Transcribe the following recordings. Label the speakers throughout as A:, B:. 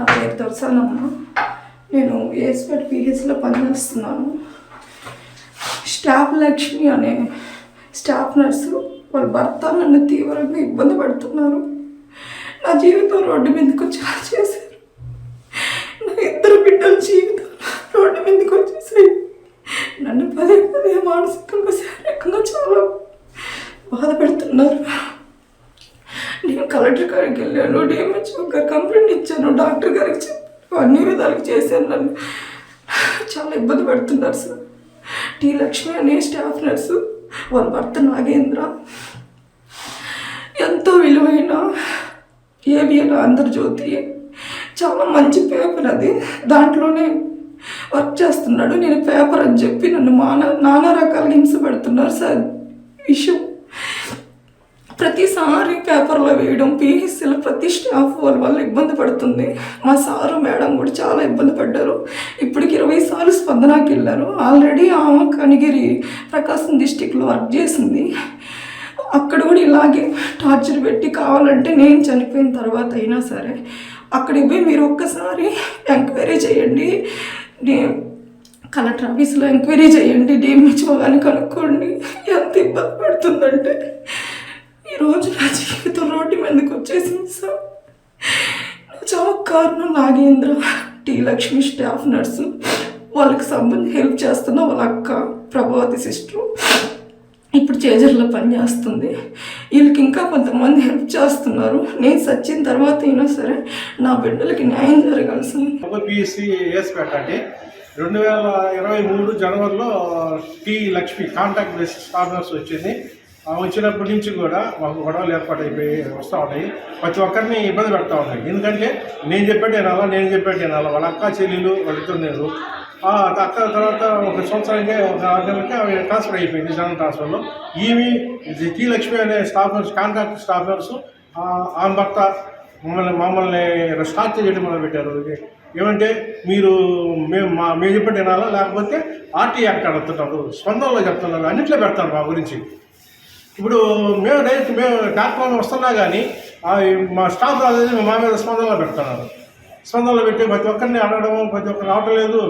A: నా పేరు దొరసానమ్మ నేను ఏస్పేట్ పిహెచ్లో పనిచేస్తున్నాను. స్టాఫ్ లక్ష్మి అనే స్టాఫ్ నర్సు వాళ్ళ భర్త నన్ను తీవ్రంగా ఇబ్బంది పడుతున్నారు. నా జీవితం రోడ్డు మీదకి వచ్చేలా చేశారు. నా ఇద్దరు బిడ్డల జీవితం రోడ్డు మీదకి వచ్చేసాయి. నన్ను పదే పదే మానసికంగా శారీరకంగా చాలా బాధ పెడుతున్నారు. నేను కలెక్టర్ గారికి వెళ్ళాను డిఎంహెచ్ఓ కంప్లైంట్ డాక్టర్ గారికి చెప్పాను. అన్ని విధాలుగా చేశాను నన్ను. చాలా ఇబ్బంది పెడుతున్నారు సార్. టీ లక్ష్మి అనే స్టాఫ్ నర్సు వాళ్ళ భర్త నాగేంద్ర. ఎంతో విలువైన ఏబిఎన్ ఆంధ్రజ్యోతి. చాలా మంచి పేపర్ అది. దాంట్లోనే వర్క్ చేస్తున్నాడు. నేను పేపర్ అని చెప్పి నన్ను మాన నానా రకాలుగా హింస పెడుతున్నారు సార్. విషయం ప్రతిసారి పేపర్లో వేయడం పిహెచ్సిలో ప్రతి స్టాఫ్ వాళ్ళ వల్ల ఇబ్బంది పడుతుంది. మా సారు మేడం కూడా చాలా ఇబ్బంది పడ్డారు. ఇప్పటికి ఇరవై సార్లు స్పందనకి వెళ్ళారు. ఆల్రెడీ ఆమె కనిగిరి ప్రకాశం డిస్టిక్లో వర్క్ చేసింది. అక్కడ కూడా ఇలాగే టార్చర్ పెట్టి కావాలంటే నేను చనిపోయిన తర్వాత అయినా సరే అక్కడికి పోయి మీరు ఒక్కసారి ఎంక్వైరీ చేయండి. నే- కలెక్టర్ ఆఫీస్లో ఎంక్వైరీ చేయండి. డేమేజ్ అని కనుక్కోండి. ఎంత ఇబ్బంది పడుతుందంటే. రోజు నా జీవితం రోడ్డు మీదకి వచ్చేసింది సార్. నా కారణం Nagendra T Lakshmi staff nurse. వాళ్ళకి సంబంధించి హెల్ప్ చేస్తున్న వాళ్ళ అక్క ప్రభావతి సిస్టరు. ఇప్పుడు చేజర్లో పనిచేస్తుంది వీళ్ళకి ఇంకా కొంతమంది హెల్ప్ చేస్తున్నారు. నేను సచ్చిన తర్వాత అయినా సరే నా బిడ్డలకి న్యాయం జరగాల్సింది. సార్
B: పిఎస్సి వేసి పెట్టండి రెండు వేల ఇరవై మూడు జనవరిలో T Lakshmi contact basis staff nurse వచ్చింది. వచ్చినప్పటి నుంచి కూడా మాకు గొడవలు ఏర్పాటైపోయి వస్తూ ఉన్నాయి. ప్రతి ఒక్కరిని ఇబ్బంది పెడతా ఉన్నాయి. ఎందుకంటే నేను చెప్పాడు అలా నేను చెప్పాడు అలా వాళ్ళ అక్క చెల్లెలు వాళ్ళిద్దరు నేను అక్క తర్వాత ఒక సంవత్సరానికి ఒక ఆరు నెలలకి అవి ట్రాన్స్ఫర్ అయిపోయింది జనరల్ ట్రాన్స్ఫర్లో ఈమె టీ లక్ష్మి అనే స్టాఫనర్స్ కాంట్రాక్ట్ స్టాఫ్ నర్సు ఆమె భర్త మమ్మల్ని మమ్మల్ని స్టార్ట్ చేయడం మొదలుపెట్టారు. ఏమంటే మీరు మేము మా మేము చెప్పండి వినాలా లేకపోతే ఆర్టీ యాక్ట్ అడుగుతున్నారు. స్పందనలో చెప్తున్నారు. అన్నిట్లో పెడతారు మా గురించి. ఇప్పుడు మేము డైరెక్ట్ మేము ప్లాట్ఫామ్ వస్తున్నా కానీ మా స్టాఫ్ రాలేదు మా మీద స్పందనలో పెడుతున్నారు. స్పందనలో పెట్టి ప్రతి ఒక్కరిని అడగడం ప్రతి ఒక్కరు రావటం లేదు.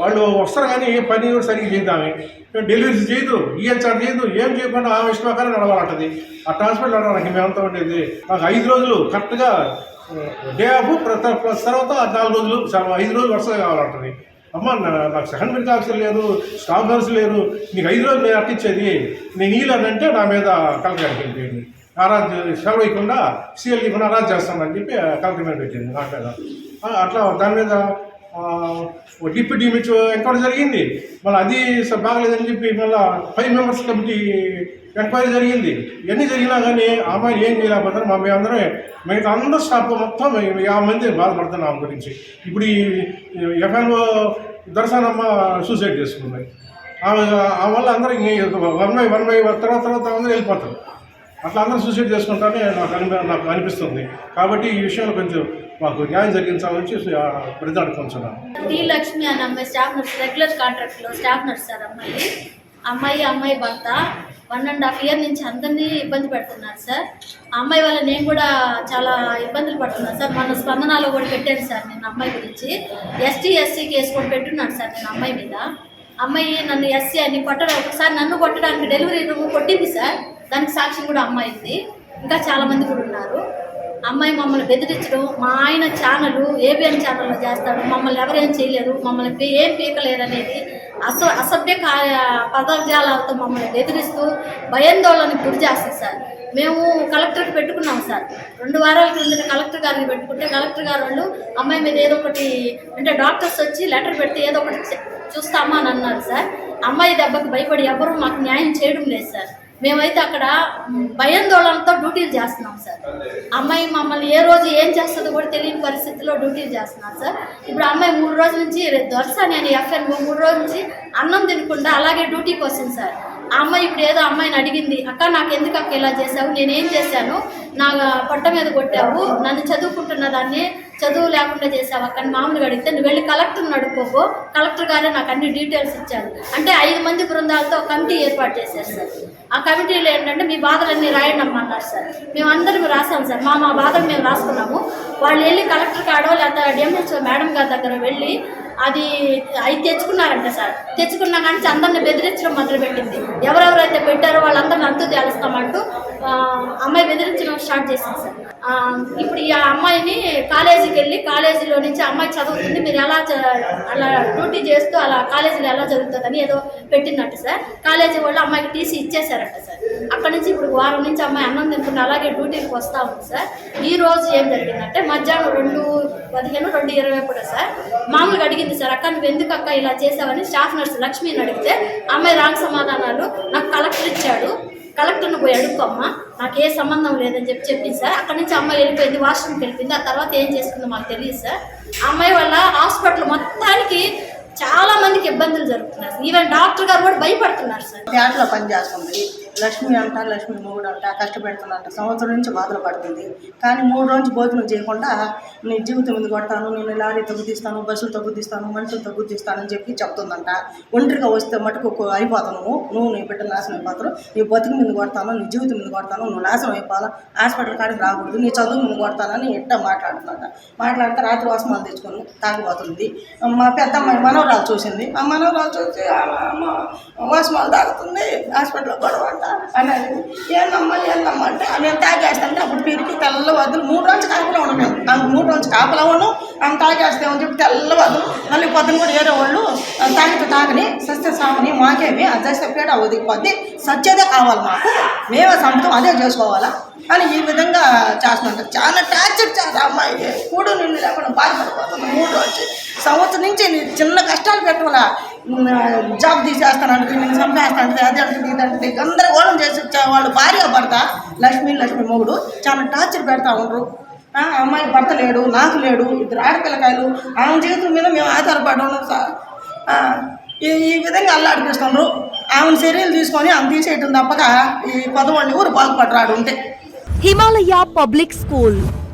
B: వాళ్ళు వస్తారు కానీ ఏ పని కూడా సరిగ్గా చేద్దామే డెలివరీస్ చేయదు ఈఎన్ఆర్ చేయదు ఏం చేయకుండా ఆమె ఇష్టమకారం నడవాలంటది. ఆ ట్రాన్స్పోర్ట్ నడవడానికి మేమంతా ఉండేది. మాకు ఐదు రోజులు కరెక్ట్గా డే ఆఫ్ తర్వాత నాలుగు రోజులు ఐదు రోజులు వరుసగా కావాలంటది. అమ్మ నా- నాకు సెకండ్ మినిట్ ఆఫీసర్ లేరు స్టాఫ్ నర్స్ లేరు నీకు ఐదు రోజులు నేను అట్టించేది నేను ఈలేదంటే నా మీద కలెక్టర్ పెట్టేయండి నారాజ్ సెలవు ఇవ్వకుండా సీఎల్ ఇవ్వకుండా నారాజ్ చేస్తానని చెప్పి కలెక్టర్ మీద పెట్టింది నా మీద. అట్లా దాని మీద డిప్యూటీ డిమిచ్ ఎంక్వైరీ జరిగింది. మళ్ళీ అది స- బాగలేదని చెప్పి మళ్ళీ ఫైవ్ మెంబర్స్ కమిటీ ఎంక్వైరీ జరిగింది. ఇవన్నీ జరిగినా కానీ అమ్మాయి ఏం చేయలేకపోతే మా మేము అందరం మిగతా అందరూ స్టాఫ్ మొత్తం యాభై మంది బాధపడుతున్నాం ఆమె గురించి. ఇప్పుడు ఈ ఎఫ్ఎన్ఓ దర్శనమ్మ సూసైడ్ చేసుకున్నాయి ఆమె ఆ వల్ల అందరూ వన్ బై వన్ బై తర్వాత తర్వాత అందరూ వెళ్ళిపోతారు. అట్లా అందరూ సూసైడ్ చేసుకుంటారని నాకు అనిపి నాకు అనిపిస్తుంది. కాబట్టి ఈ విషయంలో కొంచెం మాకు న్యాయం జరిగించాలని చెప్పి ప్రతిదాడుకుంటున్నాను
C: టీ లక్ష్మి అనే అమ్మాయి స్టాఫ్ నర్స్ రెగ్యులర్ కాంట్రాక్ట్లో స్టాఫ్ నర్స్ సార్ అమ్మాయి. అమ్మాయి అమ్మాయి భర్త. వన్ అండ్ హాఫ్ ఇయర్ నుంచి అందరినీ ఇబ్బంది పెడుతున్నారు సార్. అమ్మాయి వల్ల నేను కూడా చాలా ఇబ్బందులు పడుతున్నాను సార్. మన స్పందనలో కూడా పెట్టాను సార్ నేను అమ్మాయి గురించి. ఎస్టీ ఎస్సీ కేసు కూడా పెట్టున్నాను సార్ నేను అమ్మాయి మీద. అమ్మాయి నన్ను ఎస్సీ అని కొట్టడం ఒకసారి నన్ను కొట్టడానికి డెలివరీ రూమ్ కొట్టింది సార్. దానికి సాక్షి కూడా అమ్మాయింది ఇంకా చాలామంది కూడా ఉన్నారు. అమ్మాయి మమ్మల్ని బెదిరించడం మా ఆయన ఛానల్ ఏబిఎన్ ఛానల్లో చేస్తాడు. మమ్మల్ని ఎవరేం చేయలేరు మమ్మల్ని ఏం పీకలేరు అనేది అస అసభ్య కార్య మమ్మల్ని బెదిరిస్తూ భయాందోళనకు గురి చేస్తుంది సార్. మేము కలెక్టర్కి పెట్టుకున్నాం సార్. రెండు వారాల క్రిందట కలెక్టర్ గారికి పెట్టుకుంటే కలెక్టర్ గారు వాళ్ళు అమ్మాయి మీద ఏదో ఒకటి అంటే డాక్టర్స్ వచ్చి లెటర్ పెడితే ఏదో ఒకటి చూస్తామా అని అన్నారు సార్. అమ్మాయి దెబ్బకి భయపడి ఎవరు మాకు న్యాయం చేయడం లేదు సార్. మేమైతే అక్కడ భయాందోళనతో డ్యూటీలు చేస్తున్నాం సార్. అమ్మాయి మమ్మల్ని ఏ రోజు ఏం చేస్తుందో కూడా తెలియని పరిస్థితిలో డ్యూటీలు చేస్తున్నాం సార్. ఇప్పుడు అమ్మాయి మూడు రోజుల నుంచి దొరసాని అని ఎఫ్ఎన్ మూడు రోజుల నుంచి అన్నం తినకుండా అలాగే డ్యూటీకి వస్తుంది సార్. ఆ అమ్మాయి ఇప్పుడు ఏదో అమ్మాయిని అడిగింది అక్క నాకు ఎందుకు అక్క ఇలా చేసావు నేనేం చేశాను? నా పట్ట మీద కొట్టావు నన్ను చదువుకుంటున్న దాన్ని చదువు లేకుండా చేసావు కానీ మామూలుగా అడిగితే నువ్వు వెళ్ళి కలెక్టర్ని అడుక్కోకు కలెక్టర్ గారే నాకు అన్ని డీటెయిల్స్ ఇచ్చారు. అంటే ఐదు మంది బృందాలతో కమిటీ ఏర్పాటు చేశారు సార్. ఆ కమిటీలో ఏంటంటే మీ బాధలన్నీ రాయండి అమ్మన్నారు సార్. మేము అందరం రాసాం సార్. మా మా బాధలు మేము రాసుకున్నాము. వాళ్ళు వెళ్ళి కలెక్టర్ కాడో లేదా డిఎంహెచ్ఓ మేడం గారి దగ్గర వెళ్ళి అది అవి తెచ్చుకున్నారంట సార్. తెచ్చుకున్నా కానీ అందరిని బెదిరించడం మొదలుపెట్టింది. ఎవరెవరైతే పెట్టారో వాళ్ళందరిని అంతు తేలుస్తామంటూ అమ్మాయి బెదిరించడం స్టార్ట్ చేసింది సార్. ఇప్పుడు ఈ అమ్మాయిని కాలేజీకి వెళ్ళి కాలేజీలో నుంచి అమ్మాయి చదువుతుంది మీరు ఎలా చ- అలా డ్యూటీ చేస్తూ అలా కాలేజీలో ఎలా జరుగుతుందని ఏదో పెట్టినట్టు సార్. కాలేజీ వాళ్ళు అమ్మాయికి టీసీ ఇచ్చేసారంట సార్. అక్కడ నుంచి ఇప్పుడు వారం నుంచి అమ్మాయి అన్నం తింటున్న అలాగే డ్యూటీకి వస్తూ ఉంది సార్. ఈ రోజు ఏం జరిగిందంటే మధ్యాహ్నం రెండు పదిహేను రెండు ఇరవై కూడా సార్ మామూలుగా అడిగింది సార్ అక్క నువ్వు ఎందుకు అక్క ఇలా చేసావని? స్టాఫ్ నర్స్ లక్ష్మిని అడిగితే అమ్మాయి రాంగ్ సమాధానాలు నాకు కలెక్టర్ ఇచ్చాడు కలెక్టర్ని పోయి అడుక్కోమ్మా నాకు ఏ సంబంధం లేదని చెప్పి చెప్పింది సార్. అక్కడి నుంచి అమ్మాయి వెళ్ళిపోయింది వాష్రూమ్కి వెళ్ళిపోయింది. ఆ తర్వాత ఏం చేసుకుందో మాకు తెలియదు సార్. ఆ అమ్మాయి వల్ల హాస్పిటల్ మొత్తానికి చాలా మందికి ఇబ్బందులు జరుగుతున్నారు. ఈవెన్ డాక్టర్ గారు కూడా భయపడుతున్నారు సార్.
D: పేటలో పనిచేస్తుంది లక్ష్మి అంట లక్ష్మి మూడు అంట కష్టపెడుతుందంట. సంవత్సరం నుంచి బాధలు పడుతుంది. కానీ మూడు రోజులు భోజనం చేయకుండా నీ జీవితం మీద కొడతాను నేను లారీ తగ్గుతీస్తాను బస్సులు తగ్గుతీస్తాను మనుషులు తగ్గుతీస్తాను అని చెప్పి చెప్తుందంట. ఒంటరిగా వస్తే మటుకు అయిపోతాను నువ్వు. నువ్వు నీ బిడ్డ నాశనం అయిపోతారు నీ బతుకు మీద కొడతాను నీ జీవితం మీద కొడతాను నువ్వు నాశనం అయిపోవాలా? హాస్పిటల్ కాడికి రాకూడదు నీ చదువు మీద కొడతానని ఎట్ట మాట్లాడుతుందంట. మాట్లాడితే రాత్రి వాసమాలు తెచ్చుకొని తాగిపోతుంది. మా పెద్దమ్మాయి మనవరాలు చూసింది. ఆ మనవరాలు చూసి అమ్మ వాసమాలు తాగుతుంది హాస్పిటల్లో గొడవ అంట. అని ఏందమ్మా ఏందమ్మా అంటే నేను తాగేస్తానంటే అప్పుడు పిరికి తెల్ల వదులు మూడు రోజులు కాపలా ఉన్నాం మేము మూడు రోజులు కాపలా ఉన్నాం ఆమె తాగేస్తామని చెప్పి తెల్ల వదులు. మళ్ళీ పొద్దున కూడా వేరే వాళ్ళు తాగితే తాగని సస్య సామని మాకేమి అదృష్ట చేస్తే పేడ ఒదిగిపోద్ది. సత్యదే కావాలి మాకు మేమే సంతం అదే చేసుకోవాలా అని ఈ విధంగా చేస్తున్నాం చాలా టార్చర్ చేస్తా అమ్మాయి. కూడు నిన్ను లేకుండా బాధపడిపోతుంది మూడు రోజు సంవత్సరం నుంచి చిన్న కష్టాలు పెట్టుకోవాలా? జాబ్ తీసేస్తానంటే నేను చంపేస్తానంటే అదే అంటే ఇదంటే గందరగోళం చేసి వాళ్ళు భార్య భర్త లక్ష్మి లక్ష్మి మొగుడు చాలా టార్చర్ పెడతా ఉండరు. అమ్మాయి భర్త లేడు నాకు లేడు ఇద్దరు ఆడపిల్లకాయలు ఆమె జీవితం మీద మేము ఆధారపడి సార్. ఈ ఈ విధంగా అల్లాడిపిస్తున్నారు ఆమె చర్యలు తీసుకొని ఆమె తీసేయటం తప్పక ఈ పదవాళ్ళు ఊరు బాగుపడరాడు ఉంటే
E: హిమాలయ పబ్లిక్ స్కూల్.